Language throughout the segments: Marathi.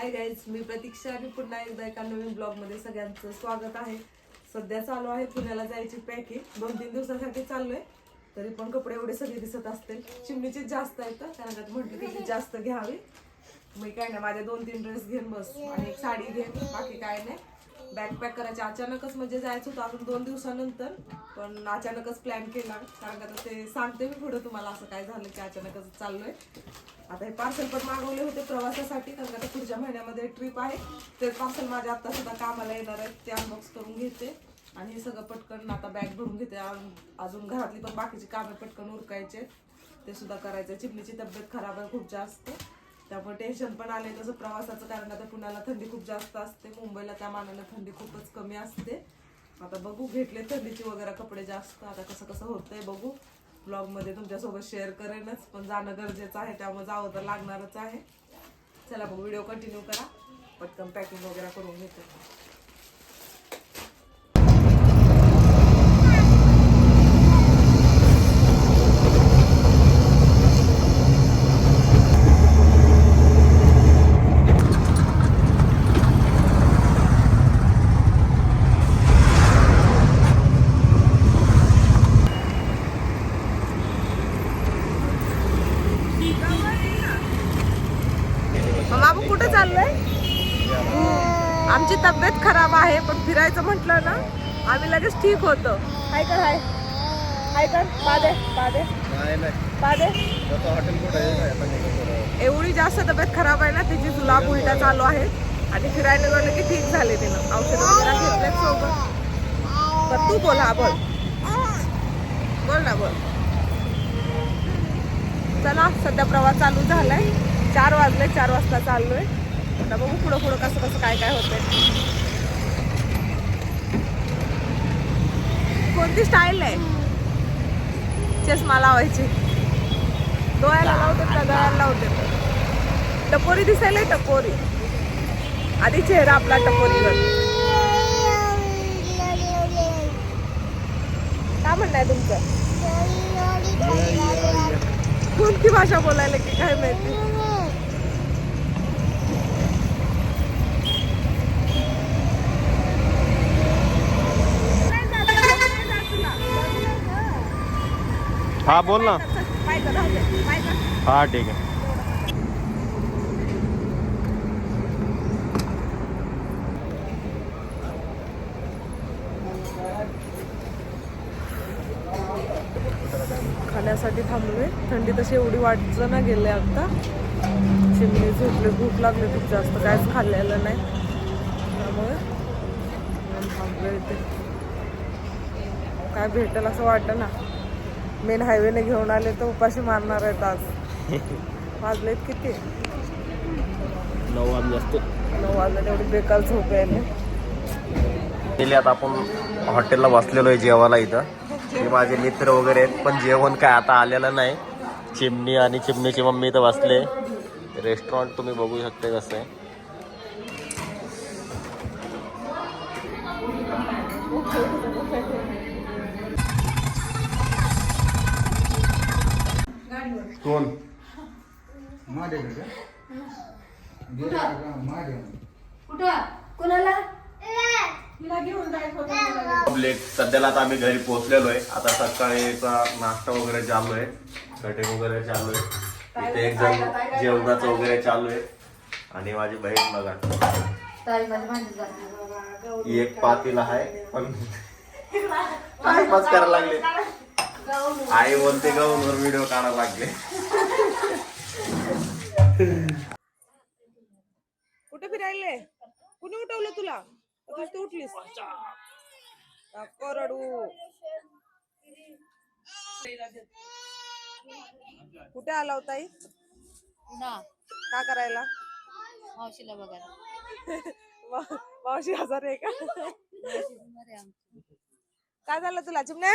हाय गाईज मी प्रतीक्षा आणि पुन्हा एकदा एका नवीन ब्लॉगमध्ये सगळ्यांचं स्वागत आहे. सध्या चालू आहे पुण्याला जायची पॅकिंग दोन तीन दिवसासाठी चाललोय. तरी पण कपडे एवढे सगळे दिसत असतील. चिमणीचे जास्त आहेत कारण त्यात म्हटलं की जास्त घ्यावी. मी काय नाही माझ्या दोन तीन ड्रेस घेऊन बस. आणि एक साडी घेईन बाकी काय नाही. बॅकपॅक करायचे. अचानकच म्हणजे जायचं होतं अजून दोन दिवसानंतर पण अचानकच प्लॅन केला. कारण का ते सांगते मी पुढे तुम्हाला असं काय झालं की अचानकच चाललोय. आता हे पार्सल पण मागवले होते प्रवासासाठी कारण का पुढच्या महिन्यामध्ये ट्रिप आहे. ते पार्सल माझ्या आता सुद्धा कामाला येणार आहेत. ते अनबॉक्स करून घेते. आणि हे सगळं पटकन आता बॅग भरून घेते. अजून- अजून घरातली पण बाकीची कामे पटकन उरकायचे ते सुद्धा करायचे चिमणीची तब्येत खराब आहे खूप जास्त. त्यामुळे टेन्शन पण आले तसं प्रवासाचं कारण आता पुण्याला थंडी खूप जास्त असते. मुंबईला त्या मानाने थंडी खूपच कमी असते. आता बघू घेतले थंडीची वगैरे कपडे जास्त. आता कसं कसं होतंय बघू. ब्लॉगमध्ये तुमच्यासोबत शेअर करेनच पण जाणं गरजेचं आहे. त्यामुळे जावं तर लागणारच आहे. चला बघ व्हिडिओ कंटिन्यू करा. पटकन पॅकिंग वगैरे करून घेते मग आपण कुठं चाललोय आमची तब्येत खराब आहे पण फिरायचं म्हटलं ना आम्ही लगेच ठीक होतो. हाय कर हाय? हाय कर पादे पादे पादे एवढी जास्त तब्येत खराब आहे ना तिची जुलाब उलट्या चालू आहे. आणि फिरायला गेलं की ठीक झाले तिनं. औषध वगैरे घेतले सोबत. तर तू बोल बोल. बोल ना बोल. चला सध्या प्रवास चालू झालाय. चार वाजले चार वाजता चाललोय. आता बघू पुढं पुढं कसं कसं काय काय होतंय. कोणती स्टाईल आहे? चष्मा लावायची. डोळ्याला लावते का? गळ्याला लावते टपोरी दिसायला टपोरी. आधी चेहरा आपला टपोरीवर. काय म्हणणं तुमचं? कोणती भाषा बोलायला की काय माहिती? हा बोल ना पाय हा ठीक आहे खाण्यासाठी थांबलोय. थंडी तशी एवढी वाटचं ना गेले आता. चिमणी झोपले भूक लागली खूप जास्त. काहीच खाल्लेलं नाही. त्यामुळे थांबलोय इथे. काय भेटेल असं वाटतं ना मेन हायवेने घेऊन आले तर उपाशी मारणार आहेत आज. वाजलेत किती? नऊ वाजले असते. नऊ वाजले तेवढी बेकार झोप यायले. गेले आता आपण हॉटेलला बसलेलो आहे जेवायला इथं. हे माझे मित्र वगैरे आहेत पण जेवण काय आता आलेलं नाही. चिमणी आणि चिमणीची मम्मी इथं बसले. रेस्टॉरंट तुम्ही बघू शकता कसं आहे. कोण? लेट सध्याला आता आम्ही घरी पोहोचलेलो आहे आता सकाळीचा नाश्ता वगैरे चालू आहे कटिंग वगैरे चालू आहे इथे एक जण जेवणाचं वगैरे चालू आहे आणि माझी बहीण बघा. एक पातीला आहे पण करायला लागले. आई बोलते गाऊनवर व्हिडिओ काढायला लागले. कुठे फिरायले? कुणी उठवलं तुला? तू तू उठलीस. करडू कुठे आला होता का करायला? मावशीला बघायला. मावशी हजार आहे का. काय झालं तुला? चिमण्या?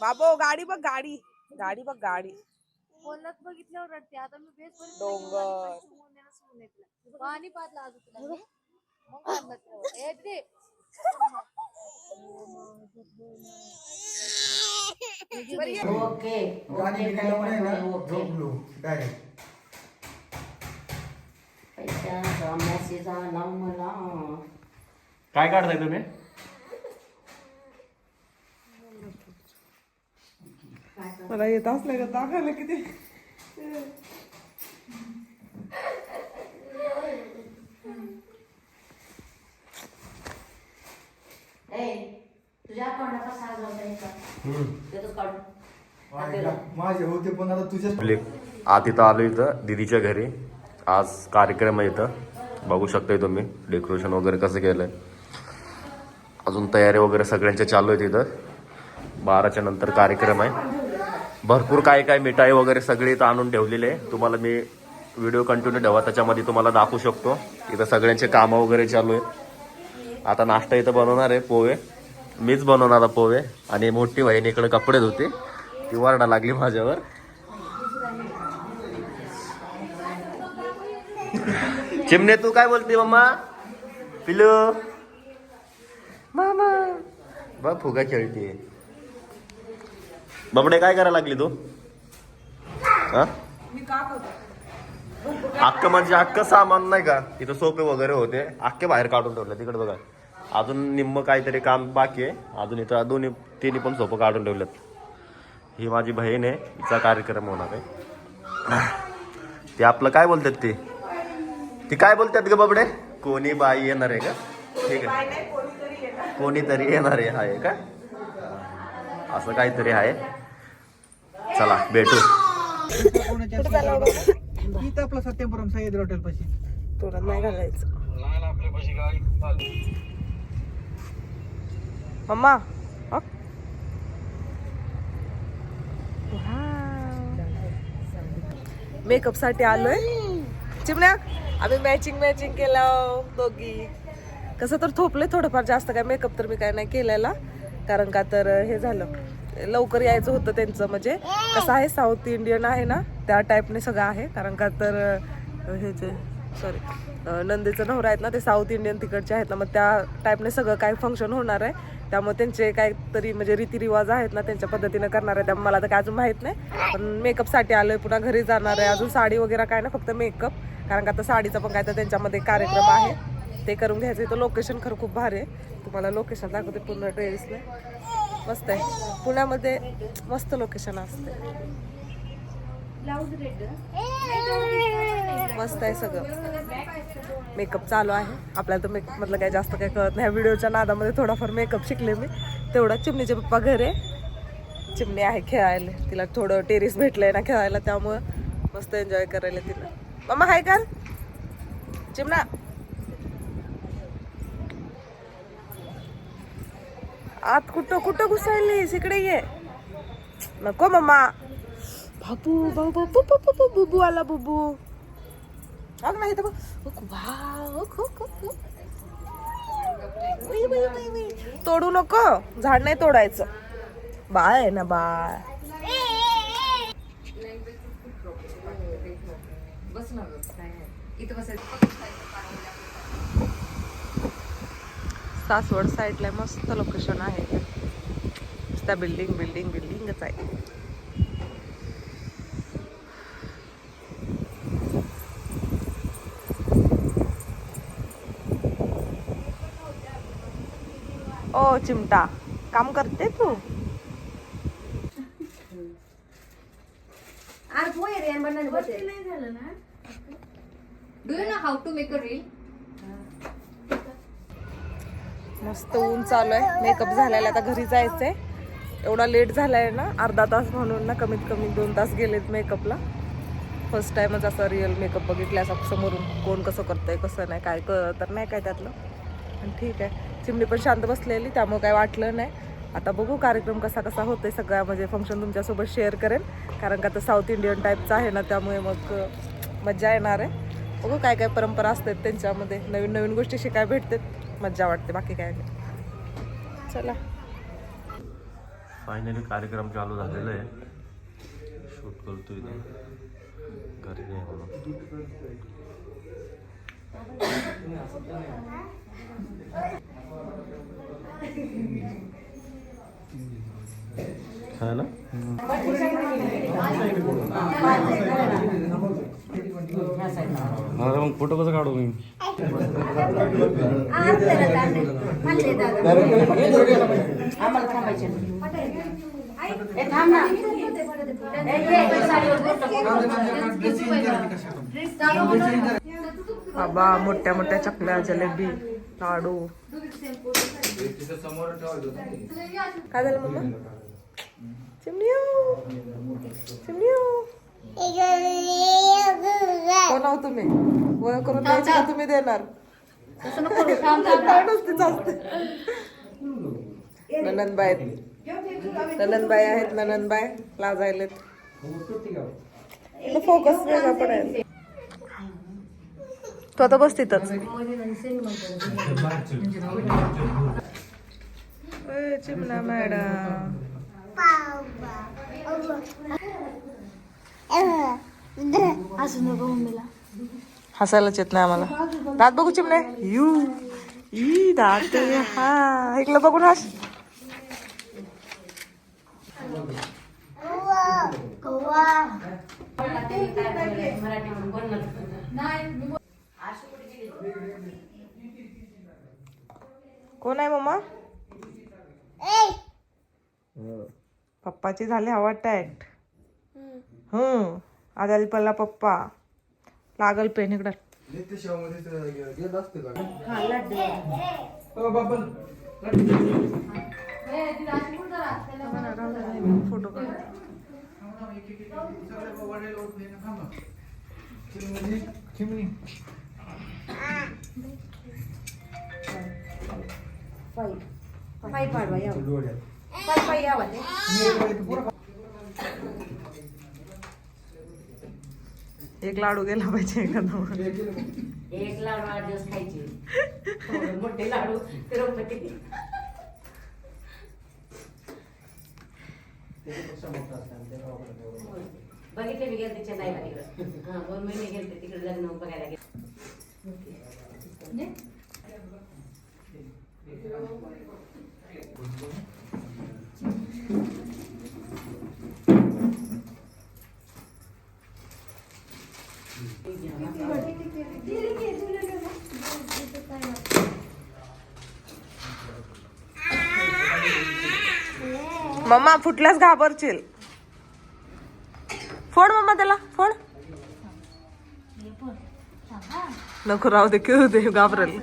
बाबो गाडी बघ गाडी. गाडी बघ गाडी. कोल्हात बघितल्यावर रडते. आता मी बेस वर डोंगर. पाणी पाजलं अजून तुला मी. मग पाजलं तुला. ए, दे. बरी आहे? ओके. गाडी बिडी लावून आहे ना? झोपलो. डायरेक्ट पैशाचा मेसेज आला मला काय काढताय तुम्ही? मला येत असलं का दाखवलं किती? ए तुझ्या अकाउंटला कसा हजार द्यायचा देतो काढून आपल्याला माझे होते पण आता तुझ्या आपले आत इथं आलो इथं दिदीच्या घरी. आज कार्यक्रम आहे इथं. बघू शकताय तुम्ही डेकोरेशन वगैरे कसं केलंय. अजून तयारी वगैरे सगळ्यांच्या चालू आहेत इथं. बाराच्या नंतर कार्यक्रम आहे. भरपूर काय काय मिठाई वगैरे सगळे इथं आणून ठेवलेले. आहे तुम्हाला मी व्हिडिओ कंटिन्यू ठेवा त्याच्यामध्ये तुम्हाला दाखवू शकतो. इथं सगळ्यांचे कामं वगैरे चालू आहेत. आता नाश्ता इथं बनवणार आहे पोहे. मीच बनवणार पोहे. आणि मोठी बहीण इकडे कपडे धुते. ती वरडा लागली माझ्यावर. चिमणे तू काय बोलते मम्मा? पिलो मामा? बा फुगा खेळते बाबडे काय करायला लागली तू? हा? मी का करतो? अख्खं म्हणजे अख्खं सामान नाही का? इथं सोपे वगैरे होते. अख्खे बाहेर काढून ठेवले तिकडे बघा. अजून निम्म काहीतरी काम बाकी आहे. अजून इथं दोन्ही तिन्ही पण सोपं काढून ठेवलेत. ही माझी बहीण आहे. हिचा कार्यक्रम होणार आहे. ते आपलं काय बोलतात ते? ती काय बोलतात ग बाबडे? कोणी बाई येणार आहे का? ठीक आहे. कोणीतरी येणार. आहे आहे का? असं काहीतरी आहे. चला भेटू. इथं आपला सत्यपुरम सह्याद्री हॉटेल पाशी नाही घालायचं मम्मा मेकअपसाठी आलोय. चिमण्या आम्ही मॅचिंग मॅचिंग केलं दोघी. कसं तर थोपले थोडंफार जास्त काय मेकअप तर मी काय नाही केलेला. कारण का तर हे झालं. लवकर यायचं होतं त्यांचं. म्हणजे कसं आहे साऊथ इंडियन आहे ना त्या टाईपने सगळं आहे. कारण का तर ह्याचे हे जे सॉरी नंदेचं नवरा आहेत ना ते साऊथ इंडियन तिकडचे आहेत ना मग त्या टाईपने सगळं काय फंक्शन होणार आहे. त्यामुळे त्यांचे काहीतरी म्हणजे रीतिरिवाज आहेत ना त्यांच्या पद्धतीने करणार आहे. त्यामुळे मला तर काय अजून माहीत नाही. पण मेकअपसाठी आलोय पुन्हा घरी जाणार आहे. अजून साडी वगैरे काय ना फक्त मेकअप कारण का आता साडीचा पण काय तर त्यांच्यामध्ये कार्यक्रम आहे. ते करून घ्यायचं तर लोकेशन खरं खूप भारी आहे. तुम्हाला लोकेशन दाखवते पूर्ण ड्रेसला मस्त आहे. पुण्यामध्ये मस्त लोकेशन असते. मस्त आहे सगळं. मेकअप चालू आहे. आपल्याला तर मेकअप मधलं काही जास्त काही कळत नाही. व्हिडिओच्या नादामध्ये थोडाफार मेकअप शिकले मी. तेवढा चिमणीचे पप्पा घरे. चिमणी आहे खेळायला. तिला थोडं टेरिस भेटलंय ना खेळायला. त्यामुळं मस्त एन्जॉय करायला तिला. मम्मा हाय काल चिमणा. आत कुठं कुठं घुसायलीस इकडे ये. नको मम्मा बाबू बाबू बाबू बाबू बुबू आला बुबू अग नाही तर तोडू नको. झाड नाही तोडायचं. बाळ आहे ना बाळ. सासवड साईडला मस्त लोकेशन आहे त्या बिल्डिंग बिल्डिंग बिल्डिंगच आहे. ओ चिमटा काम करते तू? Do you know? How to make a reel मस्त ऊन चालू आहे मेकअप झालेला आता घरी जायचंय. एवढा लेट झालाय ना अर्धा तास म्हणून ना कमीत कमी दोन तास गेलेत मेकअपला फर्स्ट टाइमच असा रिअल मेकअप बघितला असा समोरून. कोण कसं करतंय कसं नाही काय तर नाही काय त्यातलं. पण ठीक आहे. चिमणी पण शांत बसलेली त्यामुळे काय वाटलं नाही. आता बघू कार्यक्रम कसा कसा होतोय सगळा म्हणजे फंक्शन तुमच्यासोबत शेअर करेन. कारण का आता साऊथ इंडियन टाईपचा आहे ना त्यामुळे मग मज्जा येणार आहे. बघू काय काय परंपरा असतात त्यांच्यामध्ये. नवीन नवीन गोष्टी शिकाय भेटतात. मज्जा वाटते. बाकी काय नाही. चला. फायनली कार्यक्रम चालू झालेला आहे. शूट करतो इथे. घरी नाही म्हणून. हा ना? ह्या साईडला अरे मग फोटो कसं काढू मी? आम्हाला थांबायचे ए थांब ना ए, ये, ये, साडीवर बोट बाबा मोठ्या मोठ्या चकल्या जलेबी लाडू. काय झालं मम्मा? चिमणी चिमणी कोण आहो तुम्ही? वय करून द्यायची का तुम्ही देणार? नुसतीच असते. ननंदबाई आहेत. ननंदबाई आहेत ननंदबाई लाजायलेत. फोकस वेगळा पडायला. तू आता बस तिथंच. ए, चिमणा मॅडम. असं नको मम्मीला हसायलाच येत नाही आम्हाला. दात बघू चिमणे. यू ई दात हा. ऐकलं बघून हस. कोण आहे मम्मा पप्पाची झाली हवा टॅक्ट हम्म आधारी पडला पप्पा. लागल पेन इकडं. फोटो काढ. चिमणी पायी. पाडवा यावं. डोळ्यात. पायी पायी यावं एक लाडू गेला पाहिजे एखादा एक लाडू आठ दिवस खायचे. मोठे लाडू तिरुपती. बघितले मी गेलते चेन्नईला तिकडं हा दोन महिने गेलते तिकडे लग्न बघायला गेले मम्मा फुटल्यास घाबरशील. फोड मम्मा त्याला फोड. नको राहू दे खेळू दे घाबरेल.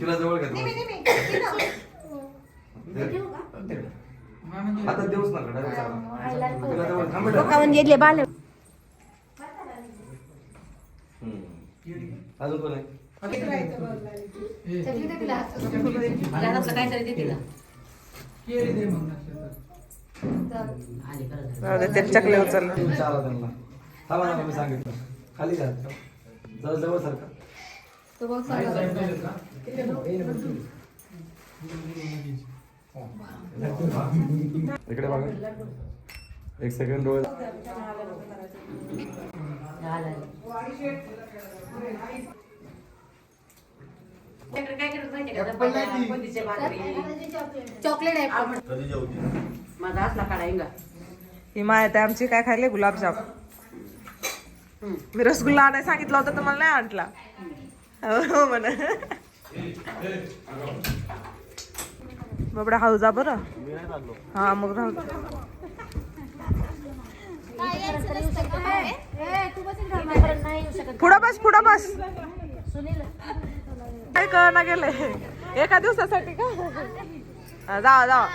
तिला जवळ घ्या म्हणजे आता देऊच नका direct चाला. तिला थांब. हम्म. अजून कोण आहे घरातलं काहीतरी दे तिला. आली दे ते चकले उचललं तुम्ही चाला त्यांना थांबा ना मी सांगितलं खाली घ्या जवळ सारखा इकडे बघा. एक सेकंड डोळे चॉकलेट आहे माझा असला ही माहिती आहे आमची काय खायले? गुलाबजाम. मी रसगुल्ला आणायला सांगितलं होतं तर मला नाही आणला. हो, हो म्हणा. बाबडा हाऊ जा बरं. हा मग राहू पुढं बस पुढं बस. काय कळना गेले एका दिवसासाठी का? जा जावा जावा